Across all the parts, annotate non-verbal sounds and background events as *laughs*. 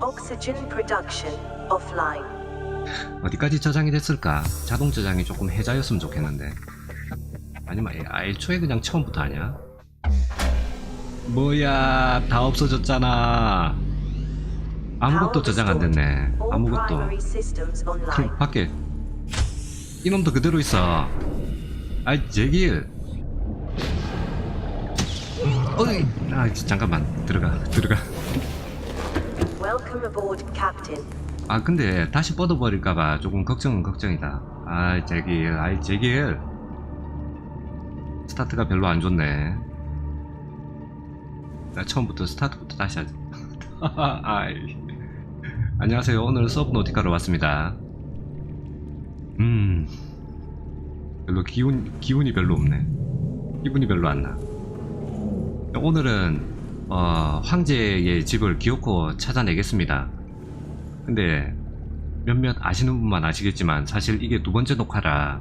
Oxygen production offline. 어디까지 저장이 됐을까? 자동 저장이 조금 해자였으면 좋겠는데. 아니면 애- 애초에 그냥 처음부터 아니야? 뭐야, 다 없어졌잖아. 아무것도 저장 안 됐네. 아무것도. primary systems online. 그 밖에 이놈도 그대로 있어. 아이 제길. 어이, 아 잠깐만 들어가 들어가. 아 근데 다시 뻗어버릴까봐 조금 걱정은 걱정이다. 아 제길, 아이 제길. 스타트가 별로 안 좋네. 나 처음부터 스타트부터 다시 하자. *laughs* 아이. 안녕하세요. 오늘 서브노티카로 왔습니다. 음. 별로 기운, 기운이 별로 없네. 기분이 별로 안 나. 오늘은, 어, 황제의 집을 기어코 찾아내겠습니다. 근데, 몇몇 아시는 분만 아시겠지만, 사실 이게 두 번째 녹화라,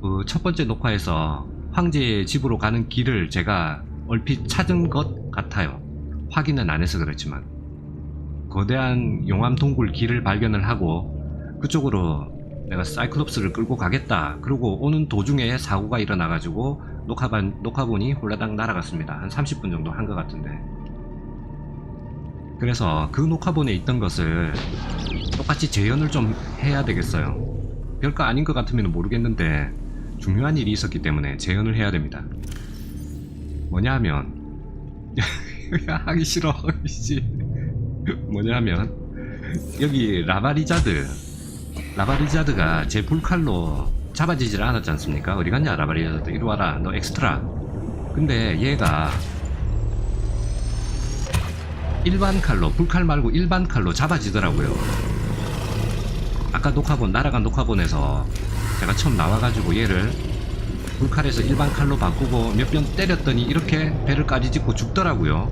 그 첫 번째 녹화에서 황제의 집으로 가는 길을 제가 얼핏 찾은 것 같아요. 확인은 안 해서 그렇지만. 거대한 용암 동굴 길을 발견을 하고 그쪽으로 내가 사이클롭스를 끌고 가겠다. 그리고 오는 도중에 사고가 일어나가지고 녹화반, 녹화본이 홀라당 날아갔습니다. 한 30분 정도 한 것 같은데. 그래서 그 녹화본에 있던 것을 똑같이 재현을 좀 해야 되겠어요. 별거 아닌 것 같으면 모르겠는데 중요한 일이 있었기 때문에 재현을 해야 됩니다. 뭐냐 하면 *laughs* 하기 싫어 이씨 뭐냐 하면 여기 라바리자드 라바리자드가 제 불칼로 잡아지질 않았지 않습니까? 어디 갔냐 라바리자드 이리 와라. 너 엑스트라. 근데 얘가 일반 칼로 불칼 말고 일반 칼로 잡아지더라고요. 아까 녹화본 날아간 녹화본에서 제가 처음 나와가지고 얘를 불칼에서 일반 칼로 바꾸고 몇 번 때렸더니 이렇게 배를 까지짓고 죽더라고요.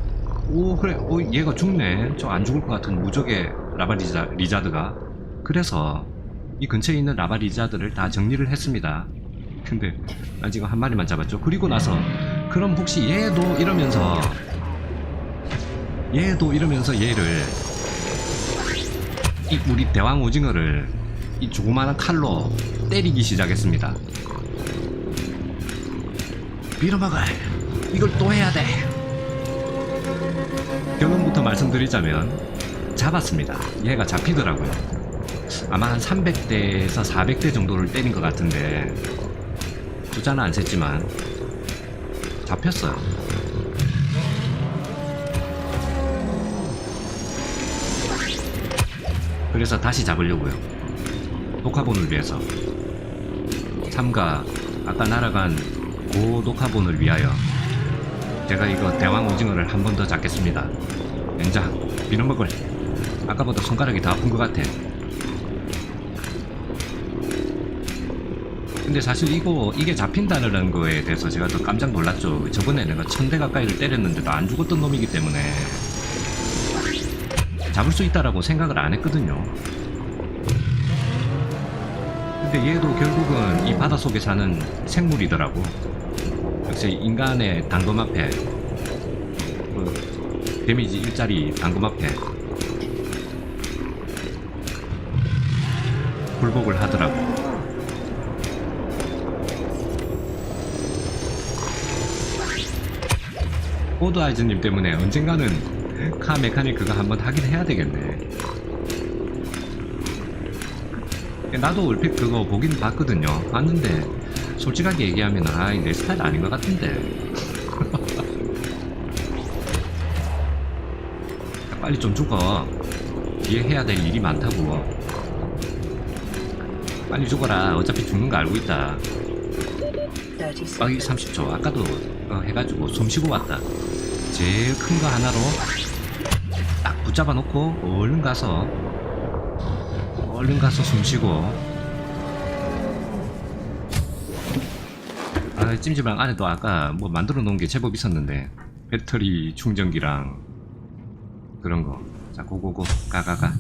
오 그래. 오 얘가 죽네. 저 안 죽을 것 같은 무적의 라바 리자 리자드가. 그래서 이 근처에 있는 라바리자드를 다 정리를 했습니다. 근데 나 지금 한 마리만 잡았죠. 그리고 나서 그럼 혹시 얘도 이러면서 얘도 이러면서 얘를 이 우리 대왕 오징어를 이 조그마한 칼로 때리기 시작했습니다. 빌어먹을. 이걸 또 해야 돼. 결론부터 말씀드리자면 잡았습니다. 얘가 잡히더라고요. 아마 한 300대에서 400대 정도를 때린 것 같은데 숫자는 안 셌지만 잡혔어요. 그래서 다시 잡으려고요. 녹화본을 위해서. 삼가 아까 날아간 고 녹화본을 위하여 제가 이거 대왕 오징어를 한 번 더 잡겠습니다. 연장, 비눗먹을. 아까보다 손가락이 더 아픈 것 같아. 근데 사실 이거, 이게 잡힌다는 거에 대해서 제가 더 깜짝 놀랐죠. 저번에 내가 천 대 가까이를 때렸는데도 안 죽었던 놈이기 때문에. 잡을 수 있다라고 생각을 안 했거든요. 근데 얘도 결국은 이 바닷속에 사는 생물이더라고. 역시 인간의 당금 앞에 그 데미지 일자리 당금 앞에 굴복을 하더라고. 오드아이즈님 때문에 언젠가는 카 메카닉 그거 한번 하긴 해야 되겠네. 나도 얼핏 그거 보긴 봤거든요. 봤는데 솔직하게 얘기하면 아이 내 스타일 아닌 것 같은데. *laughs* 빨리 좀 죽어. 뒤에 해야 될 일이 많다고. 빨리 죽어라. 어차피 죽는 거 알고 있다. 30 아, 이 seconds. 30초. 아까도 어, 해가지고 숨 쉬고 왔다. 제일 큰 거 하나로 딱 붙잡아 놓고 얼른 가서 얼른 가서 숨 쉬고. 아 찜질방 안에도 아까 뭐 만들어 놓은 게 제법 있었는데 배터리 충전기랑 그런 거자 고고고 가가가.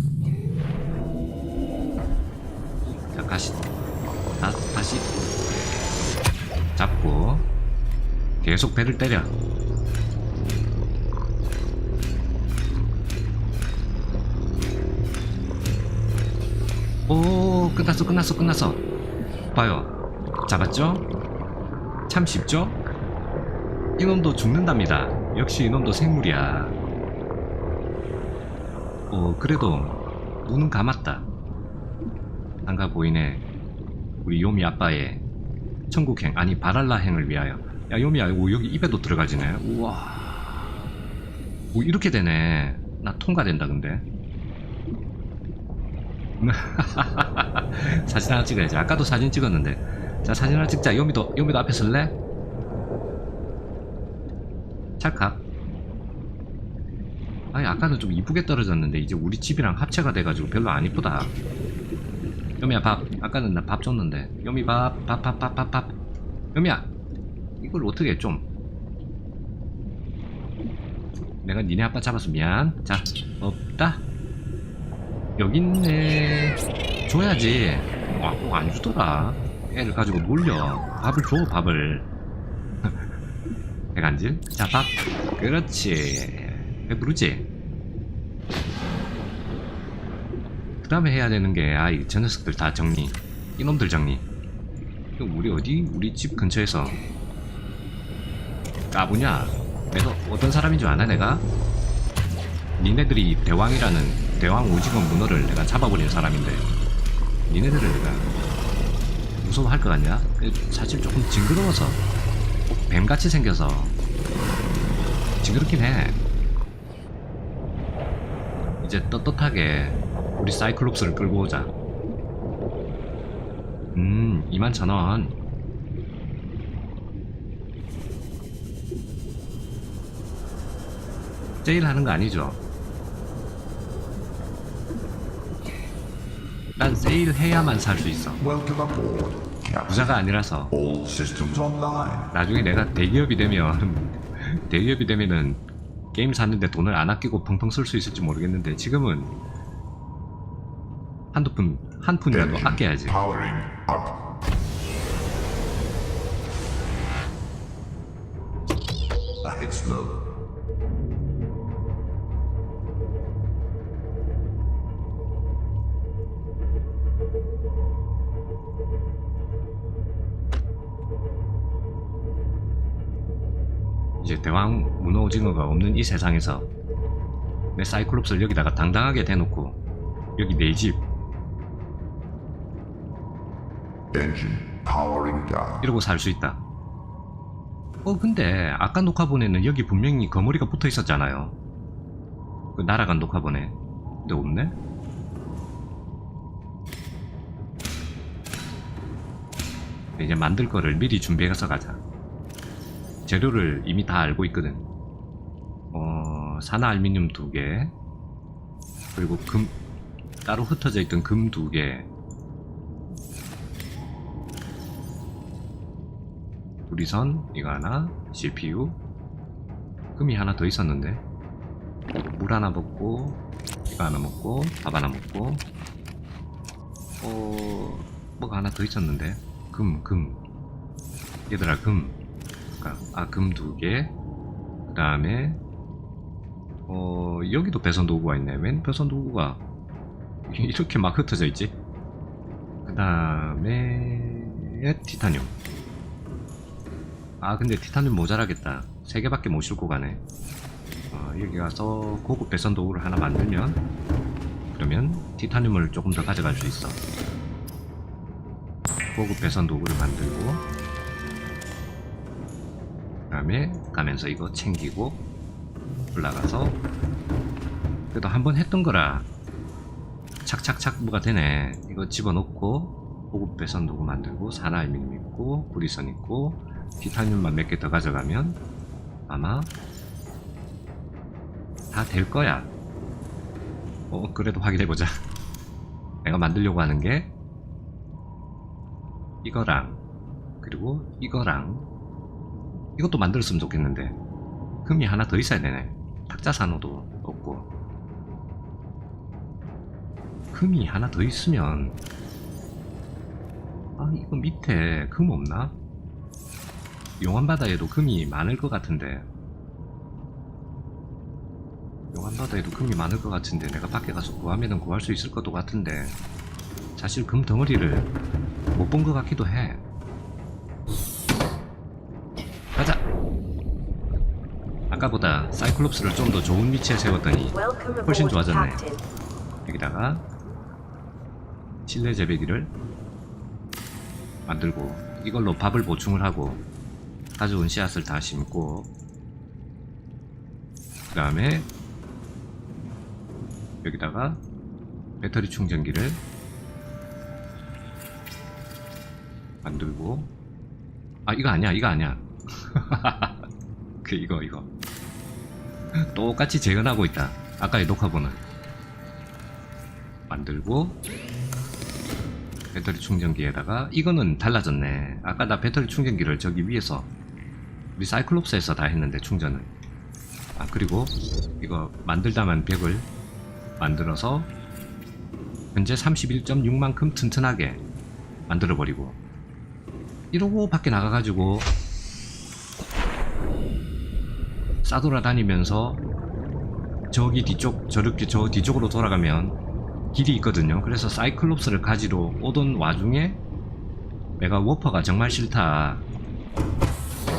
자 다시 다, 다시 잡고 계속 배를 때려 끝났어 끝났어 끝났어. 봐요. 잡았죠? 참 쉽죠? 이놈도 죽는답니다. 역시 이놈도 생물이야. 어 그래도 눈은 감았다. 안가 보이네. 우리 요미 아빠의 천국행 아니 바랄라행을 위하여. 야 요미야 오, 여기 입에도 들어가지네. 우와. 오 이렇게 되네. 나 통과된다 근데 *laughs* 사진 하나 찍어야지. 아까도 사진 찍었는데. 자 사진 하나 찍자. 요미도 요미도 앞에 설래? 찰칵. 아니 아까는 좀 이쁘게 떨어졌는데 이제 우리 집이랑 합체가 돼가지고 별로 안 이쁘다. 요미야 밥. 아까는 나 밥 줬는데. 요미 밥 밥 밥 밥 밥 밥. 요미야 이걸 어떻게 좀. 내가 니네 아빠 잡아서 미안. 자 없다 여기 있네. 줘야지. 와, 꼭 안 주더라. 애를 가지고 놀려. 밥을 줘 밥을. *laughs* 배간질 자밥. 그렇지. 배부르지? 그 다음에 해야 되는 게 아이 저 녀석들 다 정리. 이놈들 정리. 우리 어디? 우리 집 근처에서. 까부냐? 내가 어떤 사람인 줄 아나 내가? 니네들이 대왕이라는 대왕 오징어 문어를 내가 잡아버린 사람인데 니네들을 내가 무서워할 것 같냐? 사실 조금 징그러워서 꼭 뱀같이 생겨서 징그럽긴 해 이제 떳떳하게 우리 사이클롭스를 끌고 오자 음 21,000원 세일하는 거 아니죠? 난 세일해야만 살 수 있어 Welcome aboard, Captain. 부자가 아니라서 All systems online. 나중에 내가 대기업이 되면 *laughs* 대기업이 되면은 게임 샀는데 돈을 안 아끼고 펑펑 쓸 수 있을지 모르겠는데 지금은 한두 푼, 한 푼이라도 Engine 아껴야지 Powering up. 이제 대왕 문어 오징어가 없는 이 세상에서 내 사이클롭스를 여기다가 당당하게 대놓고 여기 내 집. 이러고 살 수 있다. 어 근데 아까 녹화본에는 여기 분명히 거머리가 붙어 있었잖아요. 그 날아간 녹화본에. 근데 없네? 이제 만들 거를 미리 준비해서 가자 재료를 이미 다 알고 있거든. 어 산화 알루미늄 두개 그리고 금 따로 흩어져 있던 금 두개. 우리선 이거 하나 CPU 금이 하나 더 있었는데. 물 하나 먹고 이거 하나 먹고 밥 하나 먹고. 어 뭐가 하나 더 있었는데. 금 금. 얘들아 금 아 금 두개그 다음에 어 여기도 배선 도구가 있네. 웬 배선 도구가 *laughs* 이렇게 막 흩어져 있지? 그 다음에 티타늄. 아 근데 티타늄 모자라겠다. 세 개밖에 못 싣고 가네. 어, 여기 가서 고급 배선 도구를 하나 만들면 그러면 티타늄을 조금 더 가져갈 수 있어. 고급 배선 도구를 만들고 그 다음에 가면서 이거 챙기고 올라가서 그래도 한 번 했던 거라 착착착 뭐가 되네 이거 집어넣고 고급 배선 도구 만들고 산알루미늄 있고 구리선 있고 티타늄만 몇 개 더 가져가면 아마 다 될 거야. 어, 그래도 확인해보자. 내가 만들려고 하는 게 이거랑 그리고 이거랑 이것도 만들었으면 좋겠는데 금이 하나 더 있어야 되네. 탁자 산호도 없고 금이 하나 더 있으면 아 이거 밑에 금 없나? 용암바다에도 금이 많을 것 같은데 용암바다에도 금이 많을 것 같은데 내가 밖에 가서 구하면은 구할 수 있을 것도 같은데 사실 금 덩어리를 못 본 것 같기도 해. 아까보다 사이클롭스를 좀 더 좋은 위치에 세웠더니 훨씬 aboard, 좋아졌네. Captain. 여기다가 실내 재배기를 만들고 이걸로 밥을 보충을 하고 가져온 씨앗을 다 심고 그 다음에 여기다가 배터리 충전기를 만들고 아 이거 아니야 이거 아니야 *laughs* 그 이거 이거 똑같이 재현하고 있다. 아까의 녹화본은. 만들고 배터리 충전기에다가 이거는 달라졌네. 아까 나 배터리 충전기를 저기 위에서 우리 사이클롭스에서 다 했는데 충전을. 아 그리고 이거 만들다만 100을 만들어서 현재 31.6만큼 튼튼하게 만들어 버리고 이러고 밖에 나가가지고 싸돌아 다니면서 저기 뒤쪽 저렇게 저 뒤쪽으로 돌아가면 길이 있거든요. 그래서 사이클롭스를 가지러 오던 와중에 내가 워퍼가 정말 싫다.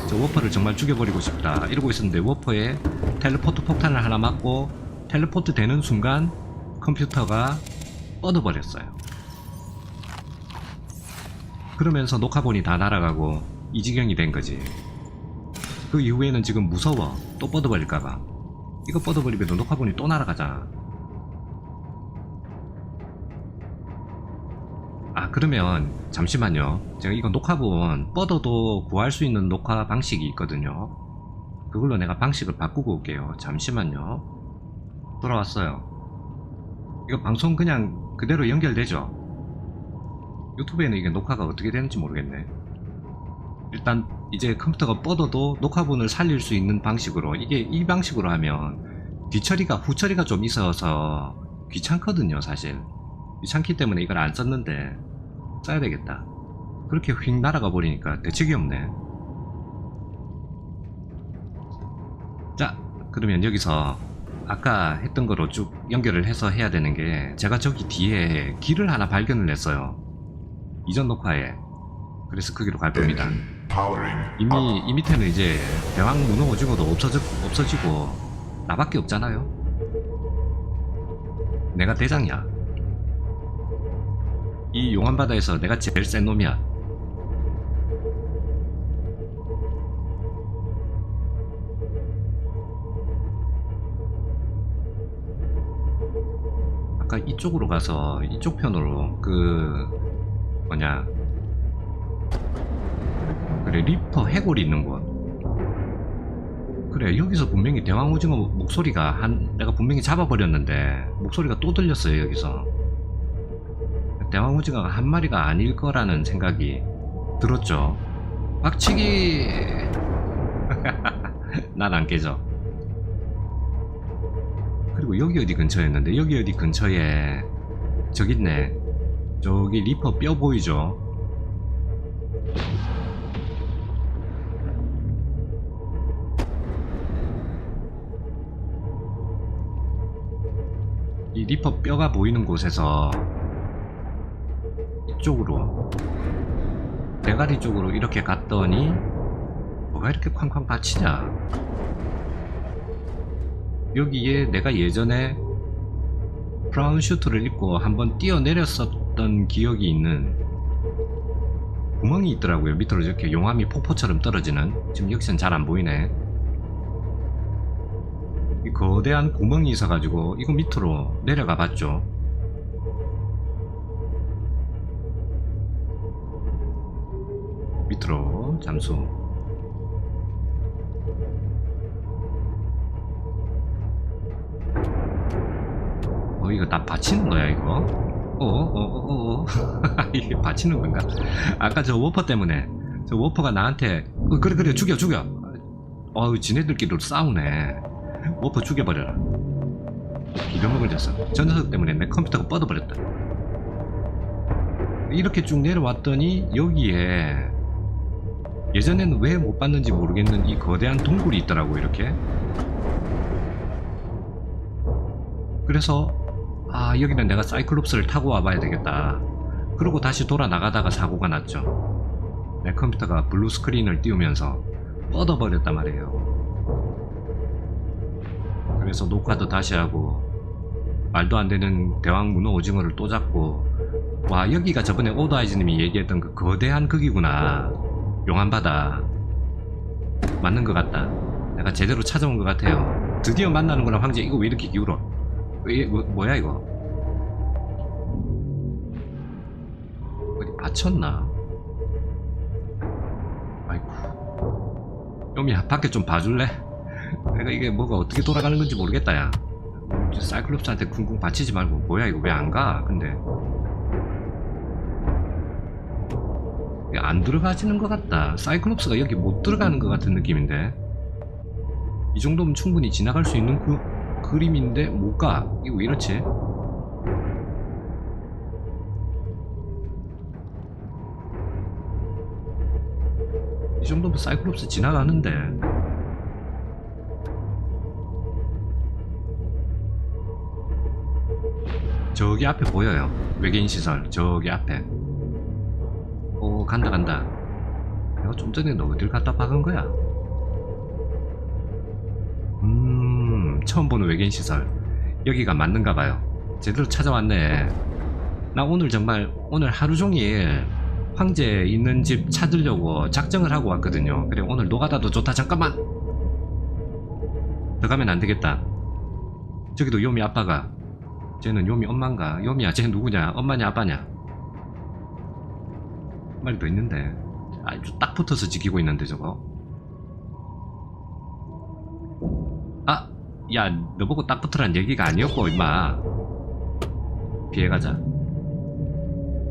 저 워퍼를 정말 죽여버리고 싶다. 이러고 있었는데 워퍼에 텔레포트 폭탄을 하나 맞고 텔레포트 되는 순간 컴퓨터가 뻗어버렸어요. 그러면서 녹화본이 다 날아가고 이 지경이 된 거지. 그 이후에는 지금 무서워. 또 뻗어버릴까봐. 이거 뻗어버리면 녹화본이 또 날아가잖아. 아 그러면 잠시만요. 제가 이거 녹화본 뻗어도 구할 수 있는 녹화 방식이 있거든요. 그걸로 내가 방식을 바꾸고 올게요. 잠시만요. 돌아왔어요. 이거 방송 그냥 그대로 연결되죠? 유튜브에는 이게 녹화가 어떻게 되는지 모르겠네 일단 이제 컴퓨터가 뻗어도 녹화본을 살릴 수 있는 방식으로 이게 이 방식으로 하면 뒤처리가 후처리가 좀 있어서 귀찮거든요 사실. 귀찮기 때문에 이걸 안 썼는데 써야 되겠다. 그렇게 휙 날아가 버리니까 대책이 없네. 자 그러면 여기서 아까 했던 거로 쭉 연결을 해서 해야 되는 게 제가 저기 뒤에 길을 하나 발견을 했어요. 이전 녹화에. 그래서 거기로 갈 겁니다. Engine powering 이미. 이 밑에는 이제 대왕 문어 오징어도 없어지, 없어지고 나밖에 없잖아요. 내가 대장이야. 이 용암 바다에서 내가 제일 센 놈이야. 아까 이쪽으로 가서 이쪽 편으로 그 뭐냐 리퍼 해골이 있는 곳. 그래 여기서 분명히 대왕오징어 목소리가 한 내가 분명히 잡아버렸는데 목소리가 또 들렸어요 여기서. 대왕오징어가 한 마리가 아닐 거라는 생각이 들었죠. 박치기! *laughs* 난 안 깨져. 그리고 여기 어디 근처였는데 여기 어디 근처에 저기 있네. 저기 리퍼 뼈 보이죠 리퍼 뼈가 보이는 곳에서 이쪽으로 대가리 쪽으로 이렇게 갔더니 뭐가 이렇게 쾅쾅 받치냐. 여기에 내가 예전에 브라운 슈트를 입고 한번 뛰어내렸었던 기억이 있는 구멍이 있더라고요. 밑으로 이렇게 용암이 폭포처럼 떨어지는. 지금 역시는 잘 안 보이네 이 거대한 구멍이 있어가지고 이거 밑으로 내려가 봤죠. 밑으로 잠수. 어 이거 나 받치는 거야 이거? 어어어어 *laughs* 이게 받치는 건가? 아까 저 워퍼 때문에 저 워퍼가 나한테 어, 그래 그래 죽여 죽여. 어우 지네들끼리 싸우네. 워퍼 죽여버려라. 비벼먹을 녀석. 저 녀석 때문에 내 컴퓨터가 뻗어버렸다. 이렇게 쭉 내려왔더니 여기에 예전에는 왜 못 봤는지 모르겠는 이 거대한 동굴이 있더라고 이렇게. 그래서 아 여기는 내가 사이클롭스를 타고 와봐야 되겠다. 그러고 다시 돌아 나가다가 사고가 났죠. 내 컴퓨터가 블루 스크린을 띄우면서 뻗어버렸단 말이에요. 그래서 녹화도 다시 하고 말도 안 되는 대왕 문어 오징어를 또 잡고 와 여기가 저번에 오더아이즈님이 얘기했던 그 거대한 극이구나. 용암바다. 맞는 것 같다. 내가 제대로 찾아온 것 같아요. 드디어 만나는 거라 황제. 이거 왜 이렇게 기울어? 왜, 뭐, 뭐야 이거? 어디 받쳤나? 아이고 요미야 밖에 좀 봐줄래? 내가 이게 뭐가 어떻게 돌아가는 건지 모르겠다 야 사이클롭스한테 쿵쿵 받치지 말고 뭐야 이거 왜 안 가? 근데 안 들어가지는 것 같다. 사이클롭스가 여기 못 들어가는 것 같은 느낌인데 이 정도면 충분히 지나갈 수 있는 그 그림인데 못 가. 이거 왜 이렇지? 이 정도면 사이클롭스 지나가는데 저기 앞에 보여요. 외계인 시설. 저기 앞에. 오, 간다, 간다. 내가 좀 전에 너 어딜 갖다 박은 거야? 음, 처음 보는 외계인 시설. 여기가 맞는가 봐요. 제대로 찾아왔네. 나 오늘 정말, 오늘 하루 종일 황제 있는 집 찾으려고 작정을 하고 왔거든요. 그래, 오늘 노가다도 좋다. 잠깐만! 더 가면 안 되겠다. 저기도 요미 아빠가 쟤는 요미 엄마인가? 요미야, 쟤 누구냐? 엄마냐, 아빠냐? 더 있는데. 아주 딱 붙어서 지키고 있는데, 저거. 아! 야, 너 보고 딱 붙으란 얘기가 아니었고, 임마. 피해가자.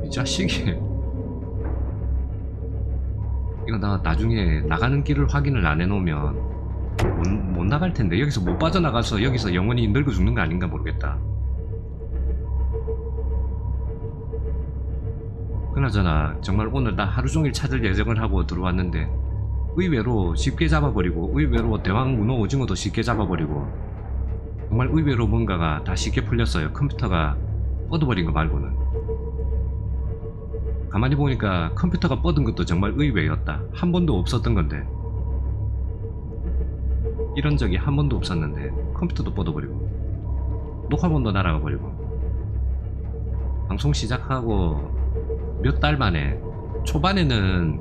이 자식이. 이거 나 나중에 나가는 길을 확인을 안 해놓으면 못, 못 나갈 텐데. 여기서 못 빠져나가서 여기서 영원히 늙어 죽는 거 아닌가 모르겠다. 그나저나 정말 오늘 나 하루 종일 찾을 예정을 하고 들어왔는데 의외로 쉽게 잡아버리고 의외로 대왕 문어 오징어도 쉽게 잡아버리고 정말 의외로 뭔가가 다 쉽게 풀렸어요. 컴퓨터가 뻗어버린 거 말고는. 가만히 보니까 컴퓨터가 뻗은 것도 정말 의외였다. 한 번도 없었던 건데. 이런 적이 한 번도 없었는데 컴퓨터도 뻗어버리고 녹화본도 날아가 버리고 방송 시작하고 몇 달 만에 초반에는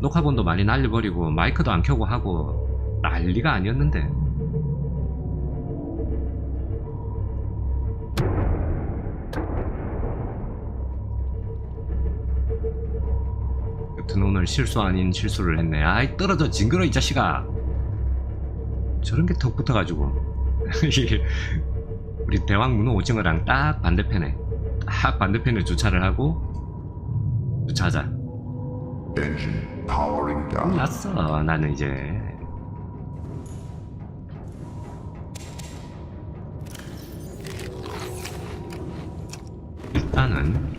녹화본도 많이 날려버리고 마이크도 안 켜고 하고 난리가 아니었는데. 여튼 오늘 실수 아닌 실수를 했네. 아이 떨어져 징그러 이 자식아. 저런 게 턱 붙어가지고. *laughs* 우리 대왕 문어 오징어랑 딱 반대편에 딱 반대편에 주차를 하고 주차하자. 났어 나는 이제. 일단은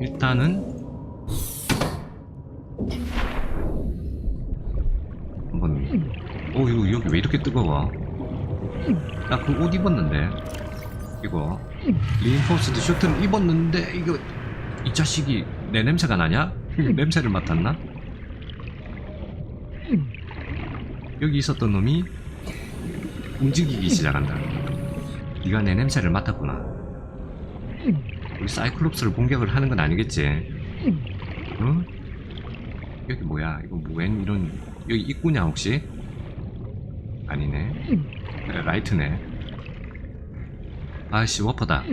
일단은 한번 오 이거 여기 왜 이렇게 뜨거워? 나 그 옷 입었는데 이거 리인포스드 셔츠는 입었는데 이거 이 자식이 내 냄새가 나냐? 냄새를 맡았나? 여기 있었던 놈이 움직이기 시작한다. 네가 내 냄새를 맡았구나. 우리 사이클롭스를 공격을 하는 건 아니겠지? 응? 여기 뭐야? 이거 뭐웬 이런 여기 입구냐 혹시? 아니네. 에, 라이트네. 아씨 워퍼다.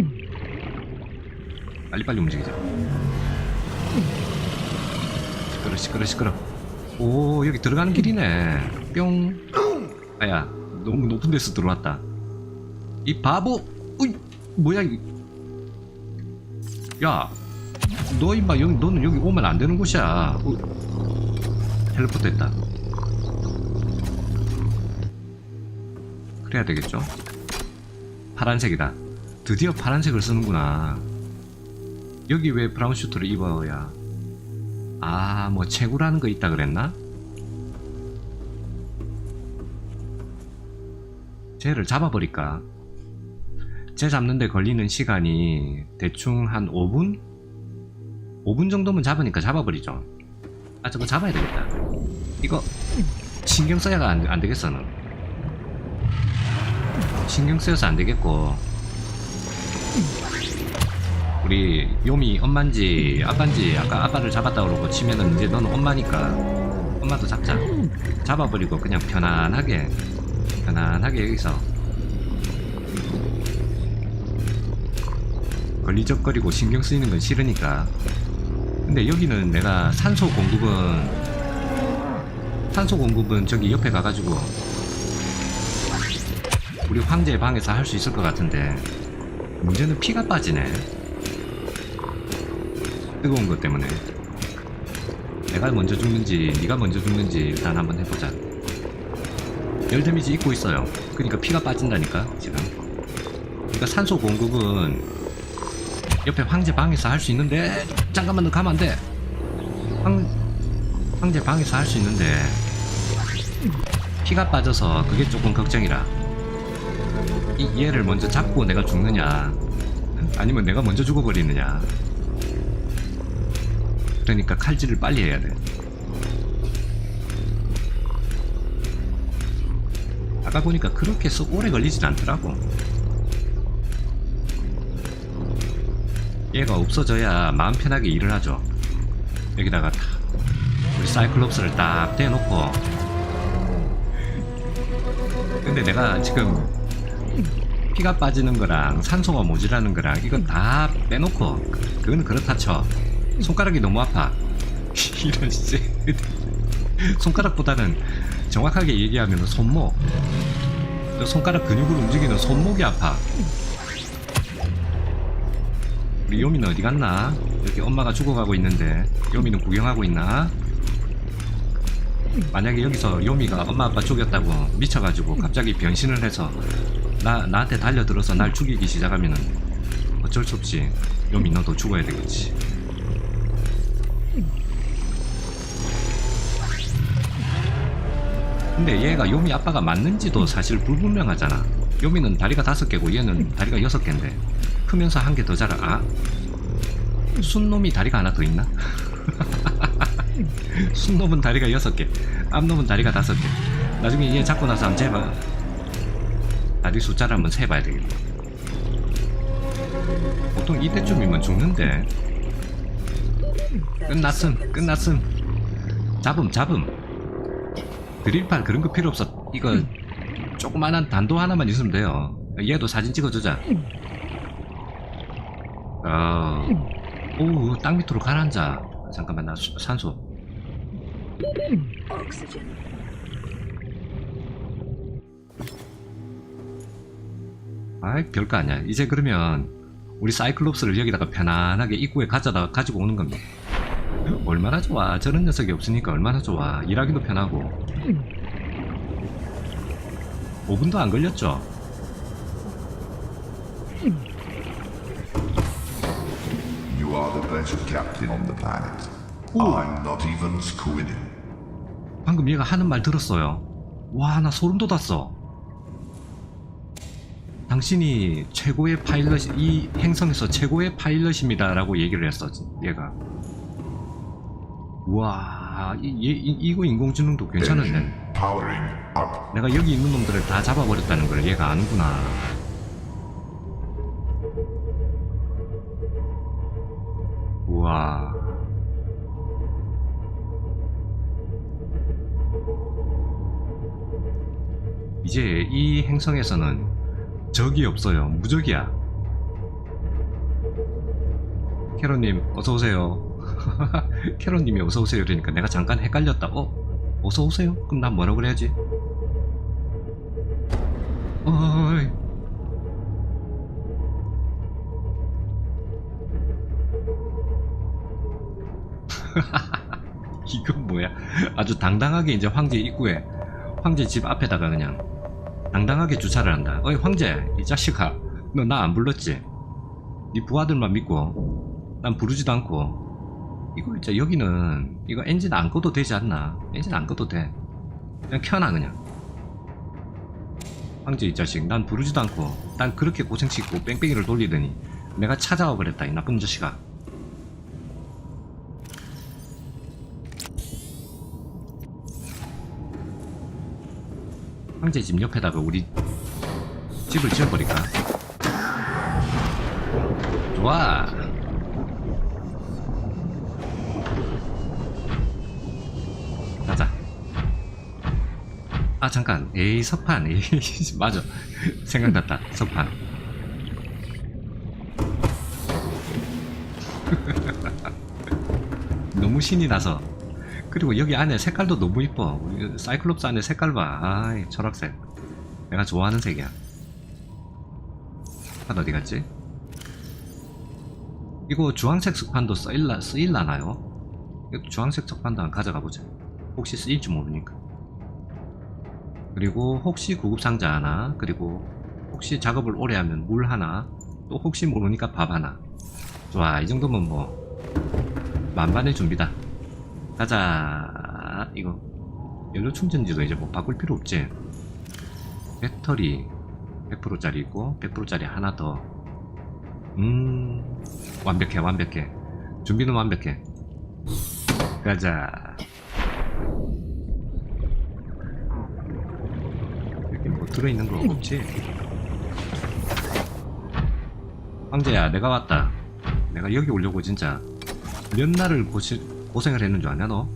빨리빨리 움직이자. 시끄러 시끄러 시끄러. 오 여기 들어가는 길이네. 뿅. 아야 너무 높은 데서 들어왔다. 이 바보. 으이 뭐야 이. 야. 너 임마 여기 너는 여기 오면 안 되는 곳이야. 어, 텔레포트 했다. 그래야 되겠죠? 파란색이다. 드디어 파란색을 쓰는구나. 여기 왜 브라운 슈트를 입어야? 아, 뭐 채굴하는 거 있다 그랬나? 쟤를 잡아버릴까? 개 잡는데 걸리는 시간이 대충 한 5분? 5분 정도면 잡으니까 잡아버리죠. 아, 저거 잡아야 되겠다. 이거 신경 써야가 안, 안 되겠어, 는 신경 쓰여서 안 되겠고. 우리 요미 엄마인지 아빠인지 아까 아빠를 잡았다 그러고 치면은 이제 너는 엄마니까 엄마도 잡자. 잡아버리고 그냥 편안하게 편안하게 여기서 걸리적거리고 신경 쓰이는 건 싫으니까 근데 여기는 내가 산소 공급은 산소 공급은 저기 옆에 가가지고 우리 황제 방에서 할 수 있을 것 같은데 문제는 피가 빠지네. 뜨거운 것 때문에. 내가 먼저 죽는지 네가 먼저 죽는지 일단 한번 해보자. 열 데미지 입고 있어요. 그러니까 피가 빠진다니까 지금. 그러니까 산소 공급은 옆에 황제 방에서 할 수 있는데 잠깐만 너 가면 안돼. 황, 황제 방에서 할 수 있는데. 피가 빠져서 그게 조금 걱정이라 이 얘를 먼저 잡고 내가 죽느냐? 아니면 내가 먼저 죽어버리느냐? 그러니까 칼질을 빨리 해야 돼. 아까 보니까 그렇게 썩 오래 걸리진 않더라고. 얘가 없어져야 마음 편하게 일을 하죠. 여기다가 다 우리 사이클롭스를 딱 대놓고. 근데 내가 지금 피가 빠지는 거랑 산소가 모자라는 거랑 이건 다 빼놓고 그건 그렇다 쳐. 손가락이 너무 아파. *laughs* 이런 씨. 손가락보다는 정확하게 얘기하면 손목. 저 손가락 근육을 움직이는 손목이 아파. 우리 요미는 어디 갔나? 이렇게 엄마가 죽어가고 있는데 요미는 구경하고 있나? 만약에 여기서 요미가 엄마 아빠 죽였다고 미쳐가지고 갑자기 변신을 해서 나, 나한테 달려들어서 날 죽이기 시작하면은 어쩔 수 없이 요미 너도 죽어야 되겠지. 근데 얘가 요미 아빠가 맞는지도 사실 불분명하잖아. 요미는 다리가 다섯 개고 얘는 다리가 여섯 개인데 크면서 한 개 더 자라. 아 순놈이 다리가 하나 더 있나? *laughs* 순놈은 다리가 여섯 개 암놈은 다리가 다섯 개. 나중에 얘 잡고 나서 한번 재봐 다리 숫자를 한번 세봐야 되겠다 보통 이때쯤이면 죽는데. 끝났음 끝났음. 잡음 잡음. 드릴팔 그런 거 필요 없어. 이거 조그만한 단도 하나만 있으면 돼요. 얘도 사진 찍어주자. 어, 오, 땅 밑으로 가라앉아. 잠깐만, 나 수- 산소. 아이, 별거 아니야. 이제 그러면 우리 사이클롭스를 여기다가 편안하게 입구에 가져다 가지고 오는 겁니다. 얼마나 좋아. 저런 녀석이 없으니까 얼마나 좋아. 일하기도 편하고. 5분도 안 걸렸죠? You are the best captain on the planet. I'm not even squinting. 방금 얘가 하는 말 들었어요. 와, 나 소름 돋았어. 당신이 최고의 파일럿, 이 행성에서 최고의 파일럿입니다 라고 얘기를 했어, 얘가. 와, 이, 이, 이- 이거 인공지능도 괜찮은데. 내가 여기 있는 놈들을 다 잡아버렸다는 걸 얘가 아는구나. 우와. 이제 이 행성에서는 적이 없어요. 무적이야. 캐로님, 어서오세요. *laughs* 캐로님이 어서오세요. 그러니까 내가 잠깐 헷갈렸다. 어? 어서오세요? 그럼 난 뭐라 그래야지? 어이. *laughs* 이건 뭐야? 아주 당당하게 이제 황제 입구에 황제 집 앞에다가 그냥 당당하게 주차를 한다. 어이 황제, 이 자식아, 너 나 안 불렀지? 네 부하들만 믿고 난 부르지도 않고 이거 진짜 여기는 이거 엔진 안 꺼도 되지 않나? 엔진 안 꺼도 돼. 그냥 켜놔 그냥. 황제 이 자식 난 부르지도 않고 난 그렇게 고생시키고 뺑뺑이를 돌리더니 내가 찾아와 그랬다 이 나쁜 자식아 황제 집 옆에다가 우리 집을 지어버릴까? 좋아. 가자. 아 잠깐. 에이 석판. *laughs* 에이 맞아. 생각났다. 석판. *laughs* 너무 신이 나서 그리고 여기 안에 색깔도 너무 이뻐. 우리 사이클롭스 안에 색깔 봐. 아이 초록색. 내가 좋아하는 색이야. 판 어디 갔지? 이거 주황색 석판도 쓰일라, 쓰일라나요? 주황색 석판도 한 가져가 보자. 혹시 쓰일지 모르니까. 그리고 혹시 구급상자 하나 그리고 혹시 작업을 오래 하면 물 하나 또 혹시 모르니까 밥 하나. 좋아 이 정도면 뭐 만반의 준비다 가자 이거 연료 충전지도 이제 뭐 바꿀 필요 없지? 배터리 100%짜리 있고 100%짜리 하나 더 음 완벽해 완벽해. 준비는 완벽해. 가자. 여기 뭐 들어있는 거 없지? 황제야 내가 왔다. 내가 여기 오려고 진짜 몇 날을 고시, 고생을 했는 줄 아냐 너?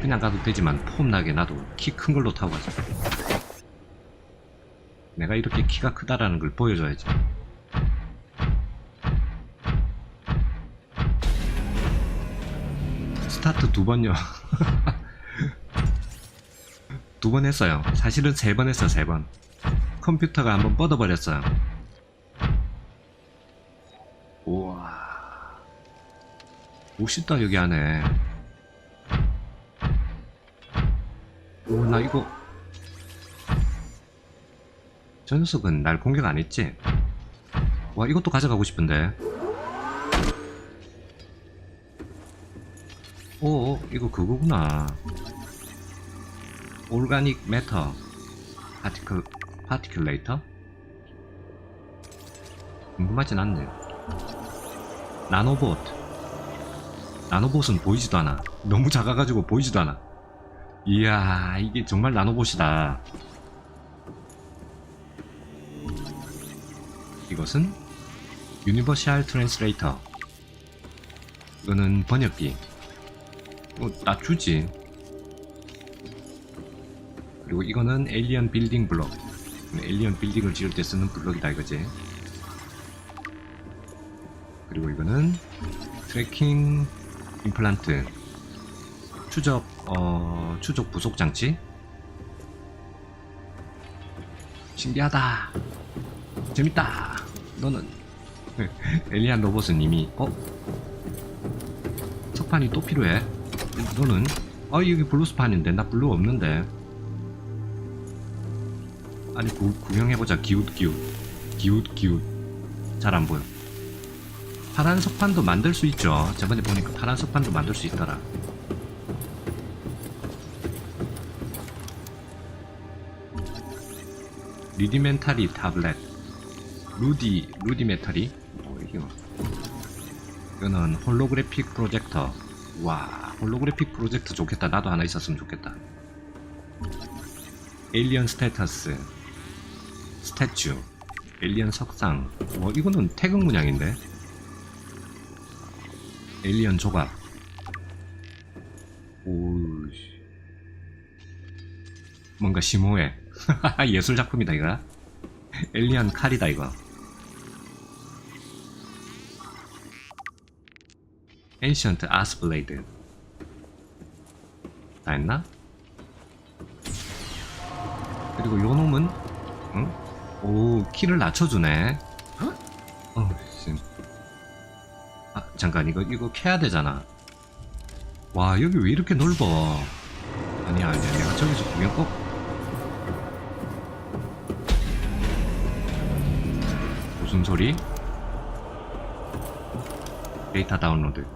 그냥 가도 되지만 폼나게 나도 키 큰 걸로 타고 가자. 내가 이렇게 키가 크다라는 걸 보여줘야지. 스타트 두 번요. *laughs* 두 번 했어요. 사실은 세 번 했어 세번 컴퓨터가 한번 뻗어버렸어요. 우와. 멋있다 여기 안에. 오 나 이거. 저 녀석은 날 공격 안 했지? 와 이것도 가져가고 싶은데. 오 이거 그거구나. 오르가닉 매터 파티클 파티큘레이터? 궁금하진 않네. 나노봇. 나노봇은 보이지도 않아. 너무 작아가지고 보이지도 않아. 이야 이게 정말 나노봇이다. 이것은 유니버셜 트랜스레이터 이거는 번역기. 나 주지. 그리고 이거는 에일리언 빌딩 블록 에일리언 빌딩을 지을 때 쓰는 블록이다 이거지. 그리고 이거는 트래킹 임플란트 추적 어 추적 부속 장치. 신기하다. 재밌다. 너는? 엘리안 로봇은 이미 어? 석판이 또 필요해? 너는? 아 여기 블루스판인데. 나 블루 없는데 아니 구, 구경해보자. 기웃 기웃. 기웃 기웃. 잘 안 보여. 파란 석판도 만들 수 있죠. 저번에 보니까 파란 석판도 만들 수 있더라. 리디멘타리 타블렛. 루디 루디메타리 어, 이게 뭐. 이거는 홀로그래픽 프로젝터. 와 홀로그래픽 프로젝터 좋겠다. 나도 하나 있었으면 좋겠다. 에일리언 스테터스 스태츄 에일리언 석상. 뭐 이거는 태극 문양인데. 에일리언 조각. 오우씨. 뭔가 심오해. *laughs* 예술 작품이다 이거 엘리언 칼이다 이거. 엔션트 아스블레이드 다 했나? 그리고 요 놈은 응? 오 키를 낮춰주네 어, 씨. 아 잠깐 이거 이거 캐야 되잖아 와 여기 왜 이렇게 넓어 아니야 아니야 내가 저기서 구경 어? 무슨 소리? 데이터 다운로드